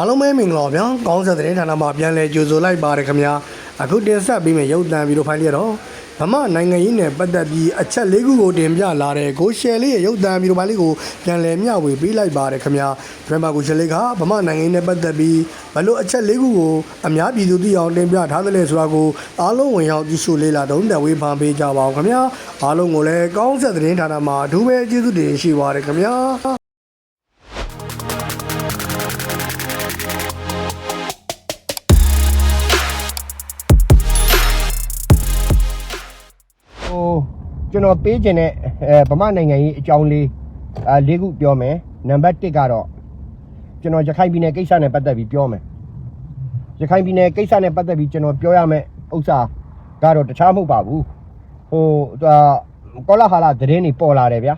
အားလုံးပဲမင်္ဂလာပါဗျာကောင်းဆက်တဲ့ဌာနမှာပြန်လည်ကြိုဆိုလိုက်ပါတယ်ခင်ဗျာအခုတင်ဆက်ပြီးမယ်ရုပ်သံဗီဒီယိုဖိုင်လေးတော့ဗမာနိုင်ငံရေးနဲ့ပတ်သက်ပြီးအချက်လေးခုကိုတင်ပြလာတဲ့ကိုရှယ်လေးရဲ့ရုပ်သံဗီဒီယိုဖိုင်လေးကိုပြန်လည်မျှဝေပေးလိုက်ပါတယ်ခင်ဗျာဒီမှာကိုရှယ်လေးကဗမာနိုင်ငံရေးနဲ့ပတ်သက်ပြီးဘလို့အချက်လေးခုကိုအများပြည်သူသိအောင်တင်ပြထားတယ်လဲဆိုတာကိုအားလုံးဝင်ရောက်ကြည့်ရှုလေ့လာသုံးသပ်ဝေဖန်ပေးကြပါအောင်ခင်ဗျာအားလုံးကိုလည်းကောင်းဆက်တဲ့ဌာနမှာအထူးပဲကျေးဇူးတင်ရှိပါတယ်ခင်ဗျာ ကျွန်တော်ပေးခြင်းတဲ့အဲဗမာနိုင်ငံရေးအကြောင်းလေးအဲလေးခုပြောမယ်နံပါတ်1ကတော့ကျွန်တော်ရခိုင်ပြည်နယ်ကိစ္စနဲ့ပတ်သက်ပြီးပြောမယ်ရခိုင်ပြည်နယ်ကိစ္စနဲ့ပတ်သက်ပြီးကျွန်တော်ပြောရမယ့်ဥစ္စာကတော့တခြားမဟုတ်ပါဘူးဟိုဒါကောလာဟာလာသတင်းတွေပေါ်လာတယ်ဗျာ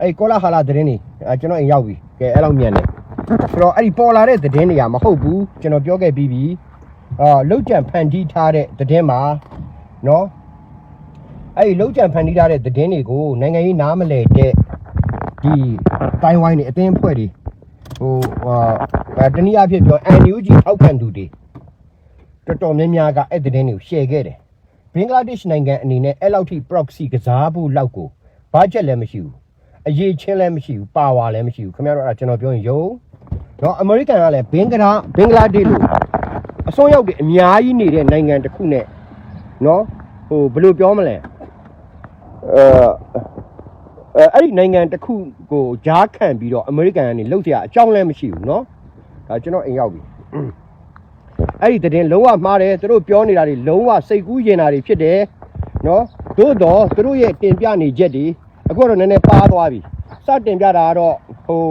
အဲ့ကောလာဟာလာသတင်းတွေအဲကျွန်တော်အိမ်ရောက်ပြီကဲအဲ့လောက်မြန်တယ်ဆိုတော့အဲ့ဒီပေါ်လာတဲ့သတင်းတွေကမဟုတ်ဘူးကျွန်တော်ပြောခဲ့ပြီးပြီအာလောက်ကြံဖန်တီးထားတဲ့သတင်းမှာနော် အဲ့ဒီလောက်ကြံဖန်တီးထားတဲ့သတင်းတွေကိုနိုင်ငံရေးနားမလဲတဲ့ဒီတိုင်းဝိုင်းနေအတင်းအဖွဲ့တွေဟိုဟာတနည်းအားဖြင့်ပြော NUG ထောက်ခံသူတွေတော်တော်များများကအဲ့သတင်းတွေကို share ခဲ့တယ်ဘင်္ဂလားဒေ့ရှ်နိုင်ငံအနေနဲ့အဲ့လောက်ထိ proxy ကစားဖို့လောက်ကို budget လည်းမရှိဘူးအရေးချင်းလည်းမရှိဘူး power လည်းမရှိဘူးခင်ဗျားတို့အဲ့ဒါကျွန်တော်ပြောရင်ယုံတော့အမေရိကန်ကလည်းဘင်္ဂလားဘင်္ဂလားဒေ့ရှ်လို့အစွန်းရောက်တွေအများကြီးနေတဲ့နိုင်ငံတစ်ခုနဲ့နော်ဟိုဘယ်လိုပြောမလဲ အဲအဲအဲ့ဒီနိုင်ငံတစ်ခုကိုဂျားခံပြီးတော့အမေရိကန်ကနေလှုပ်เสียအကြောင်းလည်းမရှိဘူးเนาะဒါကျွန်တော်အိမ်ရောက်ပြီအဲ့ဒီသတင်းလုံးဝမှားတယ်သူတို့ပြောနေတာတွေလုံးဝစိတ်ကူးရင်တာတွေဖြစ်တယ်เนาะသို့တော့သူတို့ရဲ့တင်ပြနေချက်တွေအခုတော့နည်းနည်းပါသွားပြီစတင်ပြတာကတော့ဟို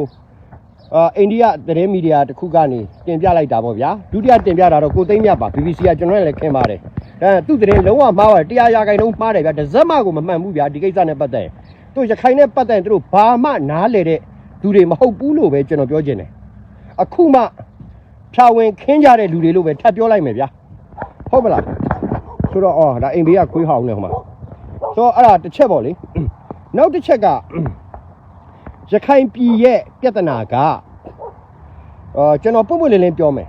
အာအိန္ဒိယသတင်းမီဒီယာတစ်ခုကနေတင်ပြလိုက်တာပေါ့ဗျာဒုတိယတင်ပြတာတော့ကိုသိမ့်မြတ်ပါ BBC ကကျွန်တော်လည်းခင်ပါတယ် အဲသူ့သတင်းလုံးဝမှားပါတယ်တရားရာခိုင်နှုန်းမှားတယ်ဗျာတစ်စက်မှကိုမမှန်ဘူးဗျာဒီကိစ္စနဲ့ပတ်သက်ရင်သူရခိုင်နဲ့ပတ်သက်ရင်သူတို့ဘာမှနားလေတဲ့လူတွေမဟုတ်ဘူးလို့ပဲကျွန်တော်ပြောချင်တယ်အခုမှဖြာဝင်ခင်းကြတဲ့လူတွေလို့ပဲထပ်ပြောလိုက်မယ်ဗျာဟုတ်မလားဆိုတော့အော်ဒါအိမ်ဘေးကခွေးဟောင်းနေဟိုမှာဆိုတော့အဲ့ဒါတစ်ချက်ပေါ့လေနောက်တစ်ချက်ကရခိုင်ပြည်ရဲ့ပြဿနာကအာကျွန်တော်ပုံပွင့်လင်းလင်းပြောမယ်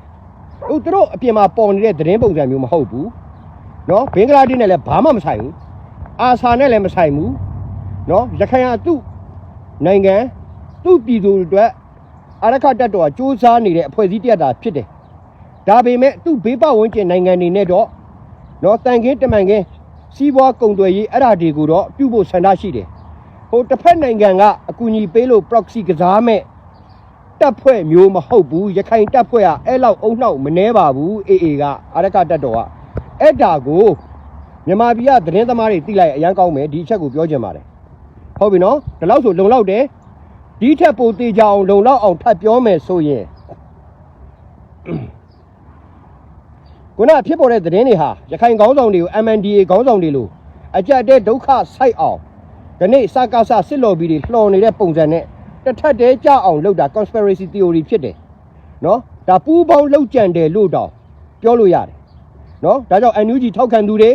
ဟိုသူတို့အပြင်မှာပေါ်နေတဲ့သတင်းပုံစံမျိုးမဟုတ်ဘူး နော်ဘင်္ဂလားဒေ့ရှ်နဲ့လည်းဘာမှမဆိုင်ဘူးအာဆာနဲ့လည်းမဆိုင်ဘူးနော်ရခိုင်ကသူ့နိုင်ငံသူ့ပြည်သူတွေအတွက်အာရခတက်တော်ကစူးစမ်းနေတဲ့အဖွဲ့အစည်းတစ်ရပ်တာဖြစ်တယ်ဒါပေမဲ့သူ့ဘေးပတ်ဝန်းကျင်နိုင်ငံတွေနဲ့တော့နော်တန်ခင်းတမန်ခင်းစီးပွားကုန်သွယ်ရေးအဲ့ဒါတွေကိုတော့ပြုဖို့ဆန္ဒရှိတယ်ဟိုတစ်ဖက်နိုင်ငံကအကူအညီပေးလို့ proxy ကစားမဲ့တက်ဖွဲ့မျိုးမဟုတ်ဘူးရခိုင်တက်ဖွဲ့ကအဲ့လောက်အုံနှောက်မနှဲပါဘူးအေးအေးကအာရကတက်တော်က အဲ့ဒါကိုမြန်မာပြည်ကသတင်းသမားတွေသိလိုက်အရန်ကောင်းမယ်ဒီအချက်ကိုပြောချင်ပါတယ်ဟုတ်ပြီနော်ဒီလောက်ဆိုလုံလောက်တယ်ဒီထက်ပိုသေးကြအောင်လုံလောက်အောင်ထပ်ပြောမယ်ဆိုရင်ခုနဖြစ်ပေါ်တဲ့သတင်းတွေဟာရခိုင်ခေါင်းဆောင်တွေကို MNDA ခေါင်းဆောင်တွေလို့အကြက်တဲ့ဒုက္ခဆိုက်အောင်ဒီနေ့စကားဆစစ်လော်ဘီတွေလှော်နေတဲ့ပုံစံနဲ့တစ်ထက်တည်းကြအောင်လုပ်တာ conspiracy theory ဖြစ်တယ်နော်ဒါပူးပေါင်းလုပ်ကြံတယ်လို့တောင်ပြောလို့ရတယ် နော်ဒါကြောင့် NUG ထောက်ခံသူတွေ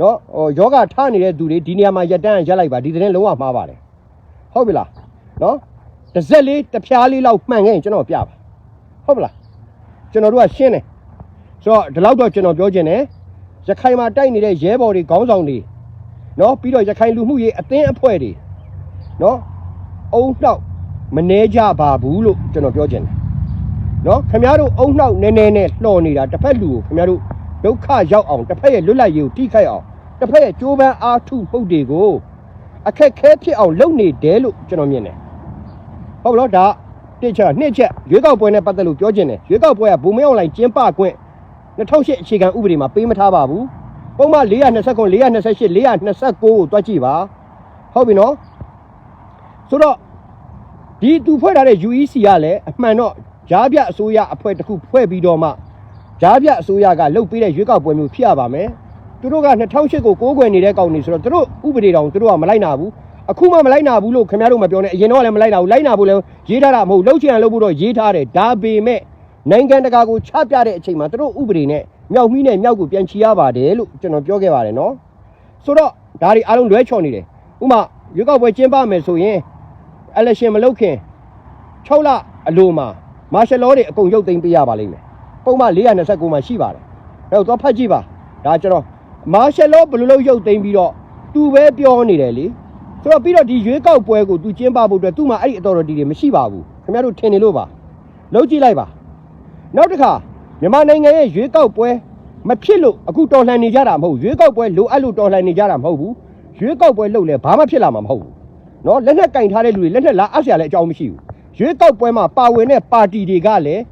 နော်ဟိုယောဂထားနေတဲ့သူတွေဒီနေရာမှာရက်တန်းရက်လိုက်ပါဒီသတင်းလုံးဝမှားပါတယ်ဟုတ်ပြီလားနော်တစ်စက်လေးတစ်ဖြားလေးလောက်မှန်ခဲ့ရင်ကျွန်တော်ပြပါဟုတ်ပြီလားကျွန်တော်တို့ကရှင်းတယ်ဆိုတော့ဒီလောက်တော့ကျွန်တော်ပြောချင်တယ်ရခိုင်မှာတိုက်နေတဲ့ရဲဘော်တွေခေါင်းဆောင်တွေနော်ပြီးတော့ရခိုင်လူမှုရေးအသင်းအဖွဲ့တွေနော်အုံနှောက်မနှဲကြပါဘူးလို့ကျွန်တော်ပြောချင်တယ်နော်ခင်ဗျားတို့အုံနှောက်နည်းနည်းနဲ့လှော်နေတာတစ်ဖက်လူကိုခင်ဗျားတို့ ဒုက္ခရောက်အောင်တစ်ဖက်ရဲ့လွတ်လပ်ရေးကိုထိခိုက်အောင်တစ်ဖက်ရဲ့ကြိုးပမ်းအားထုတ်မှုတွေကိုအခက်ခဲဖြစ်အောင်လုပ်နေတယ်လို့ကျွန်တော်မြင်တယ်ဟုတ်ပါလားဒါတစ်ချက်နှစ်ချက်ရွေးကောက်ပွဲနဲ့ပတ်သက်လို့ပြောချင်တယ်ရွေးကောက်ပွဲကဘုံမဲအွန်လိုင်းကျင်းပခွင့်2008အခြေခံဥပဒေမှာပေးမထားပါဘူးပုံမှန်429 428 429ကိုတွက်ကြည့်ပါဟုတ်ပြီနော်ဆိုတော့ဒီသူဖွဲ့ထားတဲ့ UEC ကလည်းအမှန်တော့ဂျားပြအစိုးရအဖွဲ့တစ်ခုဖွဲ့ပြီးတော့မှ ဂျားပြအစိုးရကလုတ်ပေးတဲ့ရွေးကောက်ပွဲမျိုးဖြစ်ရပါမယ်သူတို့က2008ကိုကိုးကွယ်နေတဲ့ကောင်တွေဆိုတော့သူတို့ဥပဒေတောင်သူတို့ကမလိုက်နာဘူးအခုမှမလိုက်နာဘူးလို့ခင်ဗျားတို့မပြောနဲ့အရင်တော့လည်းမလိုက်နာဘူးလိုက်နာဖို့လည်းရေးထားတာမဟုတ်လှုပ်ချင်အောင်လုပ်ဖို့တော့ရေးထားတယ်ဒါပေမဲ့နိုင်ငံတကာကိုချပြတဲ့အချိန်မှာသူတို့ဥပဒေနဲ့မြောက်မီးနဲ့မြောက်ကိုပြန်ချီရပါတယ်လို့ကျွန်တော်ပြောခဲ့ပါတယ်နော်ဆိုတော့ဒါတွေအားလုံးလွဲချော်နေတယ်ဥပမာရွေးကောက်ပွဲကျင်းပမယ်ဆိုရင် election မလုပ်ခင်6လအလိုမှာမာရှယ်လောတွေအကုန်ရုပ်သိမ်းပေးရပါလိမ့်မယ် ပုံမှန်429မှာရှိပါတယ်အဲတော့သွားဖတ်ကြည့်ပါဒါကျွန်တော်မာရှယ်လောဘယ်လိုလုပ်ရုပ်သိမ်းပြီးတော့သူပဲပြောနေတယ်လေဆိုတော့ပြီးတော့ဒီရွေးကောက်ပွဲကိုသူကျင်းပဖို့အတွက်သူ့မှာအဲ့ဒီ authority တွေမရှိပါဘူးခင်ဗျားတို့ထင်နေလို့ပါလုံးကြည့်လိုက်ပါနောက်တစ်ခါမြန်မာနိုင်ငံရဲ့ရွေးကောက်ပွဲမဖြစ်လို့အခုတော်လှန်နေကြတာမဟုတ်ဘူးရွေးကောက်ပွဲလိုအပ်လို့တော်လှန်နေကြတာမဟုတ်ဘူးရွေးကောက်ပွဲလုပ်လဲဘာမှဖြစ်လာမှာမဟုတ်ဘူးနော်လက်နက်ကင်ထားတဲ့လူတွေလက်နက်လာအပ်ရလဲအကြောင်းမရှိဘူးရွေးကောက်ပွဲမှာပါဝင်တဲ့ပါတီတွေကလည်း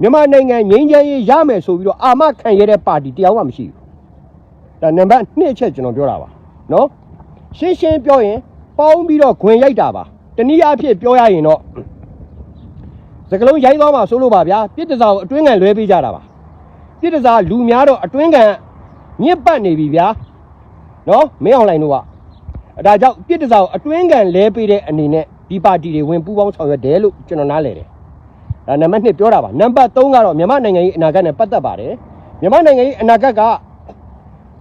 မြန်မာနိုင်ငံငြိမ်းချမ်းရေးရမယ်ဆိုပြီးတော့အာမခံရတဲ့ပါတီတရားမှမရှိဘူးဒါနံပါတ်2ချက်ကျွန်တော်ပြောတာပါနော်ရှင်းရှင်းပြောရင်ပေါင်းပြီးတော့ခွင်ရိုက်တာပါတနည်းအားဖြင့်ပြောရရင်တော့စကလုံးရိုက်သွားမှာဆိုလို့ပါဗျာပြစ်တစားကိုအတွင်းငံလွဲပေးကြတာပါပြစ်တစားလူများတော့အတွင်းငံညစ်ပတ်နေပြီဗျာနော်မင်းအောင်လိုင်းတို့ကအဲဒါကြောင့်ပြစ်တစားကိုအတွင်းငံလဲပေးတဲ့အနေနဲ့ဒီပါတီတွေဝင်ပူးပေါင်းဆောင်ရွက်တယ်လို့ကျွန်တော်နားလည်တယ် ဒါနံပါတ်2ပြောတာပါနံပါတ်3ကတော့မြန်မာနိုင်ငံရေးအနာဂတ်နဲ့ပတ်သက်ပါတယ်မြန်မာနိုင်ငံရေးအနာဂတ်က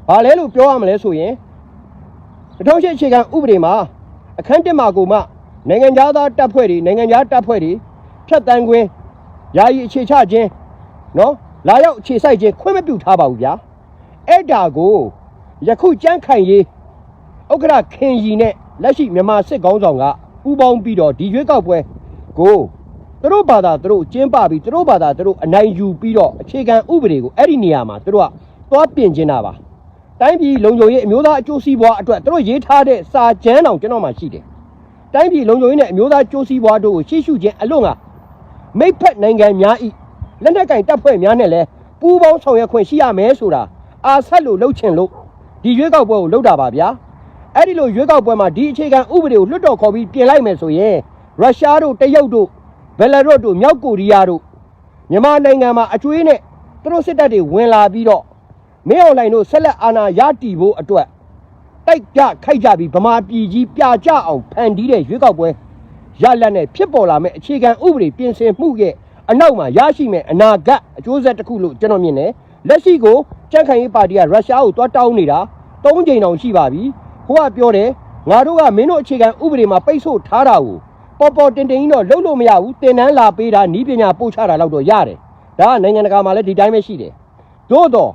ဘာလဲလို့ပြောရမလဲဆိုရင်2008အခြေခံဥပဒေမှာအခန်း1မှာကိုမှနိုင်ငံသားတပ်ဖွဲ့တွေနိုင်ငံသားတပ်ဖွဲ့တွေဖြတ်တန်းခွင့်ယာယီအခြေချခြင်းနော်လာရောက်အခြေစိုက်ခြင်းခွင့်မပြုထားပါဘူးဗျာအဲ့ဒါကိုယခုကြမ်းခိုင်ရေးဥက္ကဋ္ဌခင်ရီနဲ့လက်ရှိမြန်မာစစ်ကောင်းဆောင်ကပူးပေါင်းပြီးတော့ဒီရွေးကောက်ပွဲကို သူတို့ဘာသာသူတို့ကျင်းပပြီးသူတို့ဘာသာသူတို့အနိုင်ယူပြီးတော့အခြေခံဥပဒေကိုအဲ့ဒီနေရာမှာသူတို့ကသွားပြင်ကျင်တာပါတိုင်းပြည်လုံခြုံရေးအမျိုးသားအကျိုးစီးပွားအတွက်သူတို့ရေးထားတဲ့စာကြမ်းတောင်ကျွန်တော်မှရှိတယ်တိုင်းပြည်လုံခြုံရေးနဲ့အမျိုးသားအကျိုးစီးပွားတို့ကိုရှေ့ရှုခြင်းအလို့ငါမိတ်ဖက်နိုင်ငံများဤလက်နက်ကင်တပ်ဖွဲ့များနဲ့လည်းပူးပေါင်းဆောင်ရွက်ခွင့်ရှိရမယ်ဆိုတာအာဆက်လို့လှုပ်ချင်လို့ဒီရွေးကောက်ပွဲကိုလှုပ်တာပါဗျာအဲ့ဒီလိုရွေးကောက်ပွဲမှာဒီအခြေခံဥပဒေကိုလွှတ်တော်ခေါ်ပြီးပြင်လိုက်မယ်ဆိုရင်ရုရှားတို့တရုတ်တို့ ဘယ်လာရုစ်တို့မြောက်ကိုရီးယားတို့မြန်မာနိုင်ငံမှာအကျွေးနဲ့သူတို့စစ်တပ်တွေဝင်လာပြီးတော့မင်းအွန်လိုင်းတို့ဆက်လက်အာဏာရတည်ဖို့အတွက်တိုက်ကြခိုက်ကြပြီးဗမာပြည်ကြီးပြကြအောင်ဖန်တီးတဲ့ရွေးကောက်ပွဲရလက်နဲ့ဖြစ်ပေါ်လာမဲ့အခြေခံဥပဒေပြင်ဆင်မှုရဲ့အနောက်မှာရရှိမဲ့အနာဂတ်အကျိုးဆက်တစ်ခုလို့ကျွန်တော်မြင်တယ်လက်ရှိကိုကြံ့ခိုင်ရေးပါတီကရုရှားကိုတွားတောင်းနေတာ၃ချိန်တောင်ရှိပါပြီဟိုကပြောတယ်ငါတို့ကမင်းတို့အခြေခံဥပဒေမှာပိတ်ဆို့ထားတာကို ပေါ်ပေါ်တင်တင်ကြီးတော့လုပ်လို့မရဘူးတင်တန်းလာပေးတာနီးပညာပို့ချတာတော့တော့ရတယ်ဒါကနိုင်ငံတကာမှာလည်းဒီတိုင်းပဲရှိတယ်သို့တော့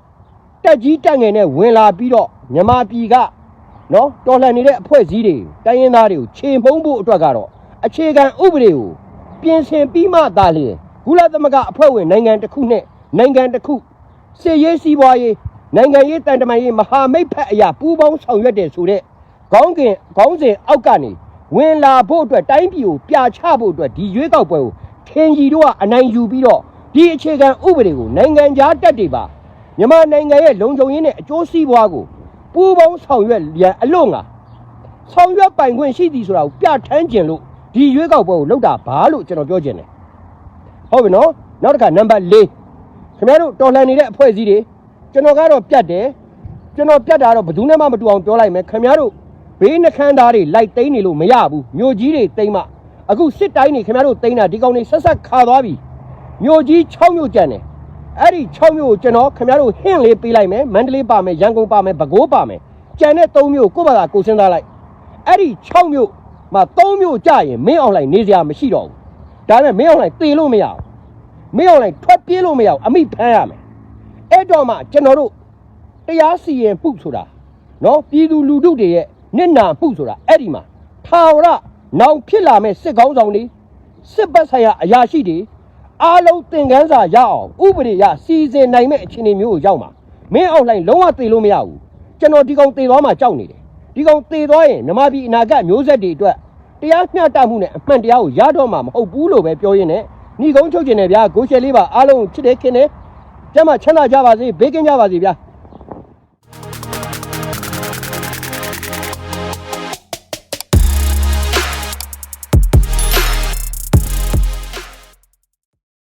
တက်ကြီးတက်ငယ်နဲ့ဝင်လာပြီးတော့မြန်မာပြည်ကနော်တော်လှန်နေတဲ့အဖွဲ့အစည်းတွေတိုင်းရင်းသားတွေကိုခြေဖုံးဖို့အတွက်ကတော့အခြေခံဥပဒေကိုပြင်ဆင်ပြီးမှသာလျှင်ကုလသမဂ္ဂအဖွဲ့ဝင်နိုင်ငံတစ်ခုနဲ့နိုင်ငံတစ်ခုစစ်ရေးစီးပွားရေးနိုင်ငံရေးတန်တမာရေးမဟာမိတ်ဖက်အရာပူးပေါင်းဆောင်ရွက်တယ်ဆိုတဲ့ခေါင်းကင်ခေါင်းစဉ်အောက်ကနေ ဝင်လာဖို့အတွက်တိုင်းပြည်ကိုပြချဖို့အတွက်ဒီရွေးကောက်ပွဲကိုထင်ကြီးတို့ကအနိုင်ယူပြီးတော့ဒီအခြေခံဥပဒေကိုနိုင်ငံခြားတက်တွေပါမြန်မာနိုင်ငံရဲ့လုံခြုံရေးနဲ့အကျိုးစီးပွားကိုပူးပေါင်းဆောင်ရွက်ရန်အလို့ငါဆောင်ရွက်ပိုင်ခွင့်ရှိသည်ဆိုတာကိုပြဋ္ဌာန်းခြင်းလို့ဒီရွေးကောက်ပွဲကိုလုပ်တာဘာလို့ကျွန်တော်ပြောခြင်းတယ်ဟုတ်ပြီနော်နောက်တစ်ခါနံပါတ်၄ခင်ဗျားတို့တော်လှန်နေတဲ့အဖွဲ့အစည်းတွေကျွန်တော်ကတော့ပြတ်တယ်ကျွန်တော်ပြတ်တာတော့ဘယ်သူနဲ့မှမတူအောင်ပြောလိုက်မယ်ခင်ဗျားတို့ ဘေးနှခမ်းသားတွေလိုက်သိမ်းနေလို့မရဘူးမြို့ကြီးတွေသိမ်းမှအခုစစ်တိုင်းတွေခင်ဗျားတို့သိမ်းတာဒီကောင်တွေဆက်ဆက်ခါသွားပြီမြို့ကြီး6မြို့ကျန်တယ်အဲ့ဒီ6မြို့ကိုကျွန်တော်ခင်ဗျားတို့ဟင့်လေးပေးလိုက်မယ်မန္တလေးပါမယ်ရန်ကုန်ပါမယ်ပဲခူးပါမယ်ကျန်တဲ့3မြို့ကိုယ့်ဘာသာကိုယ်စဉ်းစားလိုက်အဲ့ဒီ6မြို့မှာ3မြို့ကြရင်မင်းအောင်လိုက်နေစရာမရှိတော့ဘူးဒါပေမဲ့မင်းအောင်လိုက်သေလို့မရဘူးမင်းအောင်လိုက်ထွက်ပြေးလို့မရဘူးအမိဖမ်းရမယ်အဲ့တော့မှကျွန်တော်တို့တရားစီရင်မှုဆိုတာနော်ပြည်သူလူထုတွေရဲ့ နစ်နာမှုဆိုတာအဲ့ဒီမှာထာဝရနောင်ဖြစ်လာမဲ့စစ်ကောင်းဆောင်တွေစစ်ဘက်ဆိုင်ရာအရာရှိတွေအားလုံးသင်ခန်းစာရအောင်ဥပဒေရစီစဉ်နိုင်မဲ့အခြေအနေမျိုးကိုရောက်မှာမင်းအောင်လှိုင်လုံးဝသေလို့မရဘူးကျွန်တော်ဒီကောင်သေသွားမှကြောက်နေတယ်ဒီကောင်သေသွားရင်မြမပြည်အနာဂတ်မျိုးဆက်တွေအတွက်တရားမျှတမှုနဲ့အမှန်တရားကိုရတော့မှာမဟုတ်ဘူးလို့ပဲပြောရင်းနဲ့ညီကုန်းချုပ်ကျင်တယ်ဗျာဂိုရှယ်လေးပါအားလုံးချစ်တယ်ခင်တယ်ကျမ်းမချမ်းသာကြပါစေဘေးကင်းကြပါစေဗျာ